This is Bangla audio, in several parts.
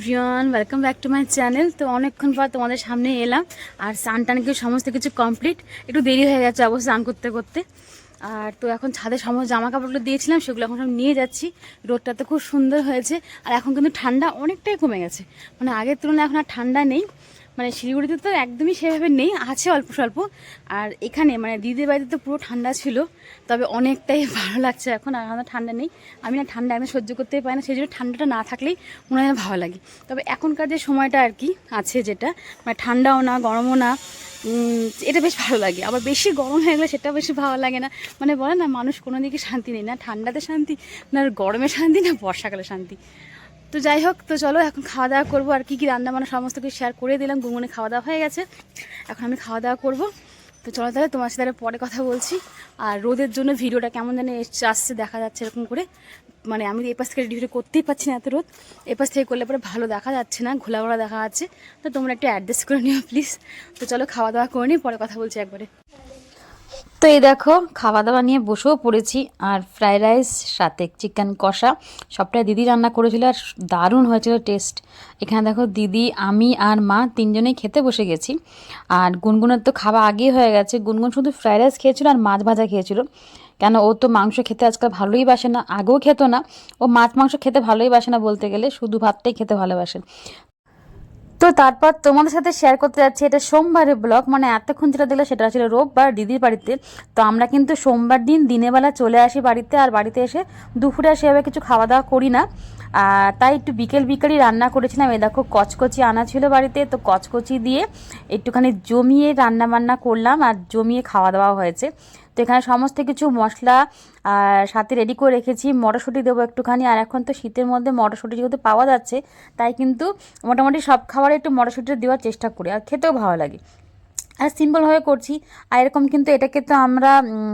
Everyone welcome back to my channel তো অনেকক্ষণ পর তোমাদের সামনে এলাম, আর স্নান টান কিছু সমস্ত কিছু কমপ্লিট একটু দেরি হয়ে গেছে অবশ্য স্নান করতে করতে। আর তো এখন ছাদে সমস্ত জামা কাপড়গুলো দিয়েছিলাম, সেগুলো এখন সব নিয়ে যাচ্ছি। রোডটা তো খুব সুন্দর হয়েছে, আর এখন কিন্তু ঠান্ডা অনেকটাই কমে গেছে। মানে আগের তুলনায় এখন আর ঠান্ডা নেই। মানে শিলিগুড়িতে তো একদমই সেভাবে নেই, আছে অল্প স্বল্প। আর এখানে মানে দিদির বাড়িতে তো পুরো ঠান্ডা ছিল, তবে অনেকটাই ভালো লাগছে এখন, আর আমাদের ঠান্ডা নেই। আমি না ঠান্ডা একদম সহ্য করতেই পারি না, সেই জন্য ঠান্ডাটা না থাকলেই মনে হয় ভালো লাগে। তবে এখনকার যে সময়টা আর কি আছে যেটা মানে ঠান্ডাও না, গরমও না এটা বেশ ভালো লাগে। আবার বেশি গরম হয়ে গেলে সেটা বেশি ভালো লাগে না। মানে বলে না, মানুষ কোনো দিকে শান্তি নেই না, ঠান্ডাতে শান্তি, না গরমে শান্তি, না বর্ষাকালে শান্তি। তো যাই হোক তো চলো এখন খাওয়া দাওয়া করব আর কী কী রান্না বান্না সমস্ত কিছু শেয়ার করে দিলাম। গুনগুনে খাওয়া দাওয়া হয়ে গেছে। এখন আমি খাওয়া দাওয়া করব। তো চলো তাহলে তোমার সাথে পরে কথা বলছি। আর রোদের জন্য ভিডিওটা কেমন জানি আসছে দেখা যাচ্ছে এরকম করে। মানে আমি এপাশ থেকে ভিডিও করতেই পারছি না এত রোদ। এপাশ থেকে করলে পরে ভালো দেখা যাচ্ছে না ঘোলা ঘোলা দেখা যাচ্ছে। তো তোমরা একটু অ্যাডজাস্ট করে নিও প্লিজ তো চলো খাওয়া দাওয়া করে নিই, পরে কথা বলছি একবারে। তো এই দেখো খাওয়া দাওয়া নিয়ে বসেও পড়েছি আর ফ্রাইড রাইস, সাথে চিকেন কষা, সবটাই দিদি রান্না করেছিল আর দারুণ হয়েছিল টেস্ট। এখানে দেখো দিদি, আমি আর মা তিনজনেই খেতে বসে গেছি। আর গুনগুনের তো খাওয়া আগেই হয়ে গেছে। গুনগুন শুধু ফ্রাইড রাইস খেয়েছিল আর মাছ ভাজা খেয়েছিল। কেন ও তো মাংস খেতে আজকাল ভালোই বাসে না, আগেও খেত না। ও মাছ মাংস খেতে ভালোই বাসে না বলতে গেলে, শুধু ভাতটাই খেতে ভালোবাসে। তো তারপর তোমাদের সাথে শেয়ার করতে যাচ্ছি, এটা সোমবারের ব্লগ মানে এতক্ষণ যেটা দিলে সেটা ছিল রোববার দিদির বাড়িতে। তো আমরা কিন্তু সোমবার দিন দিনের বেলা চলে আসি বাড়িতে, আর বাড়িতে এসে দুপুরে সেভাবে কিছু খাওয়া দাওয়া করি না। আর তাই একটু বিকেল বিকেলই রান্না করেছিলাম। এই দেখো কচকচি আনা ছিল বাড়িতে, তো কচকচি দিয়ে একটুখানি জমিয়ে রান্না বান্না করলাম, আর জমিয়ে খাওয়া দাওয়া হয়েছে। তো এখানে সমস্ত কিছু মশলা সাথে রেডি করে রেখেছি। মটরশুঁটি দেবো একটুখানি। আর এখন তো শীতের মধ্যে মটরশুঁটি যেহেতু পাওয়া যাচ্ছে, তাই কিন্তু মোটামুটি সব খাবারে একটু মটরশুঁটি দেওয়ার চেষ্টা করি। আর খেতেও ভালো লাগে। আর সিম্পলভাবে করছি। আর এরকম কিন্তু এটাকে তো আমরা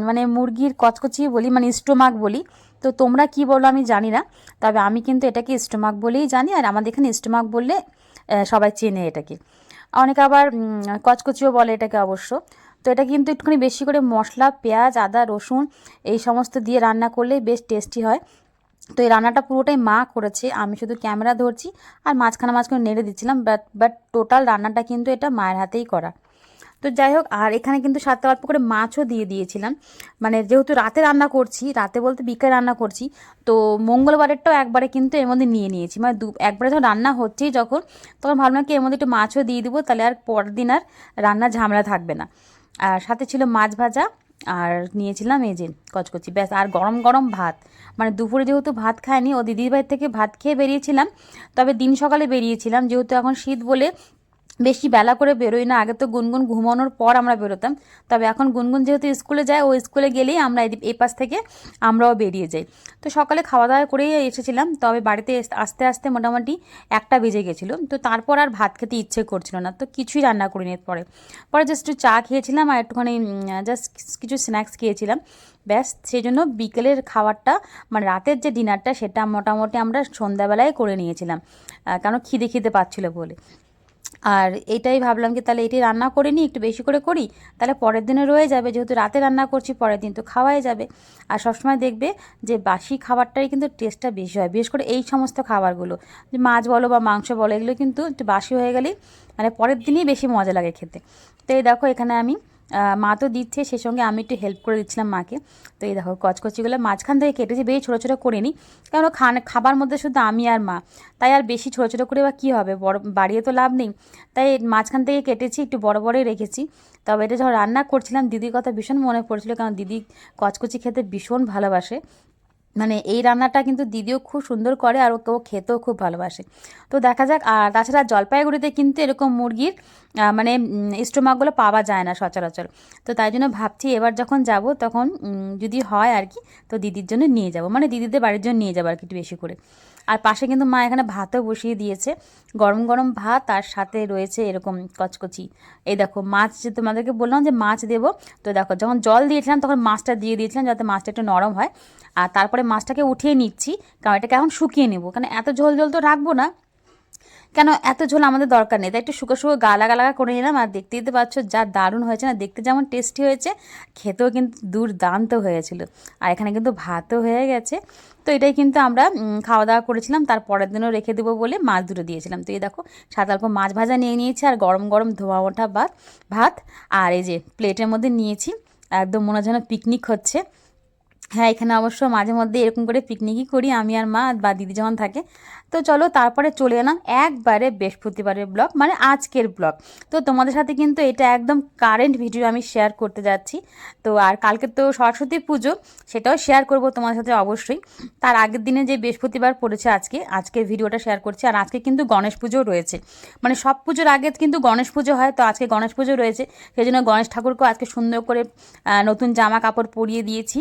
মানে মুরগির কচকচি বলি মানে স্টোমাক বলি। তো তোমরা কি বলো আমি জানি না। তবে আমি কিন্তু এটাকে স্টোমাক বলেই জানি। আর আমাদের এখানে স্টোমাক বললে সবাই চেনে এটাকে। অনেকে আবার কচকচিও বলে এটাকে অবশ্য। তো এটা কিন্তু একটুখানি বেশি করে মশলা, পেঁয়াজ, আদা, রসুন এই সমস্ত দিয়ে রান্না করলে বেশ টেস্টি হয়। তো এই রান্নাটা পুরোটাই মা করেছে, আমি শুধু ক্যামেরা ধরছি আর মাঝখানে মাঝখানে নেড়ে দিচ্ছিলাম, বাট বাট টোটাল রান্নাটা কিন্তু এটা মায়ের হাতেই করা। তো যাই হোক, আর এখানে কিন্তু সাথে অল্প করে মাছও দিয়ে দিয়েছিলাম। মানে যেহেতু রাতে রান্না করছি, রাতে বলতে বিকেলে রান্না করছি, তো মঙ্গলবারেরটাও একবারে কিন্তু এর মধ্যে নিয়ে নিয়েছি। মানে দু একবারে যখন রান্না হচ্ছেই যখন, তখন ভাবলাম কি এর মধ্যে একটু মাছও দিয়ে দিব, তাহলে আর পরের দিন আর রান্নার ঝামেলা থাকবে না। আর সাথে ছিল মাছ ভাজা আর নিয়েছিলাম এই যে কচকচি। ব্যাস, আর গরম গরম ভাত। মানে দুপুরে যেহেতু ভাত খায়নি ও দিদির বাড়ির থেকে ভাত খেয়ে বেরিয়েছিলাম। তবে দিন সকালে বেরিয়েছিলাম, যেহেতু এখন শীত বলে বেশি বেলা করে বেরোই না। আগে তো গুনগুন ঘুমানোর পর আমরা বেরোতাম। তবে এখন গুনগুন যেহেতু স্কুলে যায়, ও স্কুলে গেলেই আমরা এই পাশ থেকে আমরাও বেরিয়ে যাই। তো সকালে খাওয়া দাওয়া করেই এসেছিলাম। তবে বাড়িতে আস্তে আস্তে মোটামুটি একটা বেজে গেছিল। তো তারপর আর ভাত খেতে ইচ্ছে করছিল না। তো কিছুই রান্না করিনি পরে পরে জাস্ট একটু চা খেয়েছিলাম আর একটুখানি জাস্ট কিছু স্ন্যাক্স খেয়েছিলাম। ব্যাস সেই জন্য বিকেলের খাবারটা মানে রাতের যে ডিনারটা সেটা মোটামুটি আমরা সন্ধ্যাবেলায় করে নিয়েছিলাম। কারণ খিদে খিদে পাচ্ছিলো বলে। আর এটাই ভাবলাম কি তাহলে এটি রান্না করে নিই, একটু বেশি করে করি, তাহলে পরের দিনে রয়ে যাবে, যেহেতু রাতে রান্না করছি, পরের দিন তো খাওয়াই যাবে। আর সবসময় দেখবে যে বাসি খাবারটাই কিন্তু টেস্টটা বেশি হয়, বিশেষ করে এই সমস্ত খাবারগুলো। যে মাছ বলো বা মাংস বলো, এগুলো কিন্তু একটু বাসি হয়ে গেলেই মানে পরের দিনই বেশি মজা লাগে খেতে। তো এই দেখো এখানে আমি মা তো দিচ্ছে, সে সঙ্গে আমি একটু হেল্প করে দিচ্ছিলাম মাকে। তো এই দেখো, কচকচিগুলো মাঝখান থেকে কেটেছি, বেশি ছোটো ছোটো করে নিই কারণ খান, খাবার মধ্যে শুধু আমি আর মা। তাই আর বেশি ছোটো ছোটো করে বা কী হবে? বড়, বাড়িয়ে তো লাভ নেই। তাই মাঝখান থেকে কেটেছি, একটু বড় বড়ই রেখেছি। তবে এটা যখন রান্না করছিলাম, দিদির কথা ভীষণ মনে পড়ছিল। কারণ দিদি কচকচি খেতে ভীষণ ভালোবাসে। মানে এই রান্নাটা কিন্তু দিদিও খুব সুন্দর করে আর ওকে ও খেতেও খুব ভালোবাসে। তো দেখা যাক, আর তাছাড়া জলপাইগুড়িতে কিন্তু এরকম মুরগির মানে স্টোমাকগুলো পাওয়া যায় না সচরাচর। তো তাই জন্য ভাবছি এবার যখন যাব তখন যদি হয় আর কি, তো দিদির জন্য নিয়ে যাব। মানে দিদিদের বাড়ির জন্য নিয়ে যাব আর কি একটু বেশি করে। আর পাশে কিন্তু মা এখানে ভাতও বসিয়ে দিয়েছে। গরম গরম ভাত আর সাথে রয়েছে এরকম কচকচি। এই দেখো, মাছ যে তোমাদেরকে বললাম যে মাছ দেব, তো দেখো, যখন জল দিয়েছিলাম তখন মাছটা দিয়ে দিয়েছিলাম যাতে মাছটা একটু নরম হয়। আর তারপরে মাছটাকে উঠিয়ে নিচ্ছি, কারণ এটাকে এখন শুকিয়ে নেব। কারণ এত ঝোল ঝোল তো রাখব না। কেন এত ঝোল আমাদের দরকার নেই? তাই একটু শুকো শুকো গালা গালা করে নিলাম আর দেখতে দিতে পাচ্ছ যা দারুণ হয়েছে না? দেখতে যেমন টেস্টি হয়েছে, খেতেও কিন্তু দুর্দান্ত হয়েছিল। আর এখানে কিন্তু ভাতও হয়ে গেছে। তো এটাই কিন্তু আমরা খাওয়া দাওয়া করেছিলাম। তার পরের দিনও রেখে দেবো বলে মাছ দুটো দিয়েছিলাম। তো এই দেখো, সাত অল্প মাছ ভাজা নিয়ে নিয়েছি আর গরম গরম ধোয়া ওঠা ভাত ভাত। আর এই যে প্লেটের মধ্যে নিয়েছি। একদম মনে হয় যেন পিকনিক হচ্ছে। হ্যাঁ এখানে অবশ্য মাঝে মধ্যে এরকম করে পিকনিকই করি, আমি আর মা বা দিদি যখন থাকে। তো চলো তারপরে চলে এলাম একবারে বৃহস্পতিবারের ব্লগ মানে আজকের ব্লগ তো তোমাদের সাথে কিন্তু এটা একদম কারেন্ট ভিডিও আমি শেয়ার করতে যাচ্ছি। তো আর কালকে তো সরস্বতী পুজো, সেটাও শেয়ার করব তোমাদের সাথে অবশ্যই। তার আগের দিনে যে বৃহস্পতিবার পড়েছে আজকে, আজকের ভিডিওটা শেয়ার করছি, আর আজকে কিন্তু গণেশ পুজো রয়েছে। মানে সব পুজোর আগে কিন্তু গণেশ পুজো হয়, তো আজকে গণেশ পুজো রয়েছে। সেই জন্য গণেশ ঠাকুরকেও আজকে সুন্দর করে নতুন জামা কাপড় পরিয়ে দিয়েছি।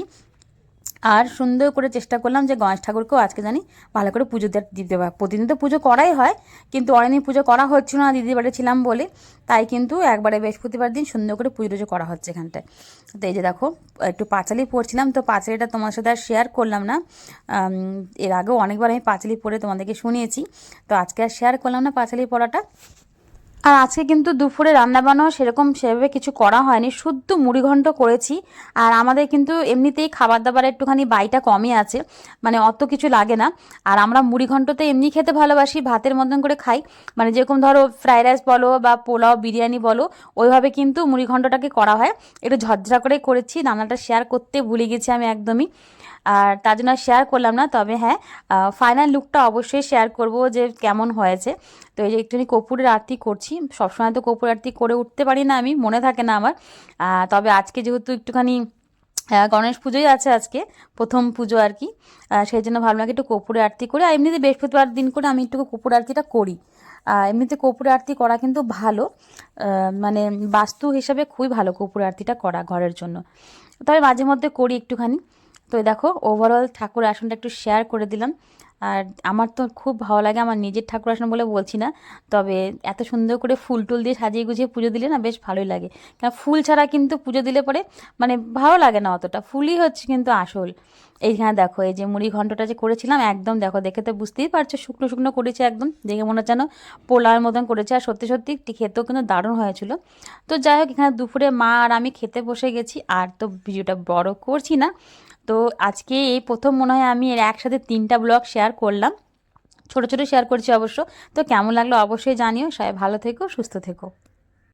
আর সুন্দর করে চেষ্টা করলাম যে গণেশ ঠাকুরকেও আজকে জানি ভালো করে পুজো দিতে পারে প্রতিদিন তো পুজো করাই হয়, কিন্তু অনেকদিন পুজো করা হচ্ছিল না দিদির বাড়ি ছিলাম বলে। তাই কিন্তু একবারে বৃহস্পতিবার দিন সুন্দর করে পুজো টুজো করা হচ্ছে এখানটায়। তো এই যে দেখো, একটু পাঁচালি পড়ছিলাম, তো পাঁচালিটা তোমার সাথে আর শেয়ার করলাম না। এর আগেও অনেকবার আমি পাঁচালি পড়ে তোমাদেরকে শুনিয়েছি। তো আজকে আর শেয়ার করলাম না পাঁচালি পড়াটা। আর আজকে কিন্তু দুপুরে রান্না রান্নাবান্নাও সেরকম সেভাবে কিছু করা হয়নি। শুদ্ধ মুড়িঘণ্ট করেছি। আর আমাদের কিন্তু এমনিতেই খাবার দাবার একটুখানি বাইটা কমই আছে। মানে অত কিছু লাগে না। আর আমরা মুড়িঘণ্টতে এমনি খেতে ভালোবাসি, ভাতের মতন করে খাই। মানে যেরকম ধরো ফ্রাইড রাইস বলো বা পোলাও, বিরিয়ানি বলো, ওইভাবে কিন্তু মুড়িঘণ্টটাকে করা হয়। একটু ঝরঝরা করে করেছি। রান্নাটা শেয়ার করতে ভুলে গেছি আমি একদমই। আর তার জন্য শেয়ার করলাম না। তবে হ্যাঁ ফাইনাল লুকটা অবশ্যই শেয়ার করব যে কেমন হয়েছে। তো এই যে একটুখানি কপুরের আরতি করছি, সবসময় তো কপুর আরতি করে উঠতে পারি না আমি, মনে থাকে না আমার। তবে আজকে যেহেতু একটুখানি গণেশ পুজোই আছে আজকে, প্রথম পুজো আর কি। সেই জন্য ভাবলাম একটু কপুরে আরতি করি, আর এমনিতে বৃহস্পতিবার দিন করে আমি একটু কপুর আরতিটা করি। এমনিতে কপুর আরতি করা কিন্তু ভালো মানে বাস্তু হিসাবে খুবই ভালো কপুর আরতিটা করা ঘরের জন্য। তবে মাঝে মধ্যে করি একটুখানি। তো দেখো ওভারঅল ঠাকুর আসনটা একটু শেয়ার করে দিলাম। আর আমার তো খুব ভালো লাগে, আমার নিজের ঠাকুর আসন বলে বলছি না। তবে এত সুন্দর করে ফুল টুল দিয়ে সাজিয়ে গুছিয়ে পুজো দিলে না বেশ ভালোই লাগে। কারণ ফুল ছাড়া কিন্তু পুজো দিলে পরে মানে ভালো লাগে না অতটা। ফুলই হচ্ছে কিন্তু আসল। এইখানে দেখো, এই যে মুড়ি ঘন্টটা যে করেছিলাম, একদম দেখো, দেখে তো বুঝতেই পারছ, শুকনো শুকনো করেছে একদম। দেখে মনে হচ্ছে যেন পোলার মতন করেছে। আর সত্যি সত্যি একটি খেতেও কিন্তু দারুণ হয়েছিল। তো যাই হোক, এখানে দুপুরে মা আর আমি খেতে বসে গেছি। আর তো ভিডিওটা বড় করছি না। তো আজকে এই প্রথম মনে হয় আমি এর একসাথে তিনটা ব্লগ শেয়ার করলাম। ছোট ছোট শেয়ার করছি অবশ্য। তো কেমন লাগল অবশ্যই জানিও। সবাই ভালো থেকো, সুস্থ থেকো।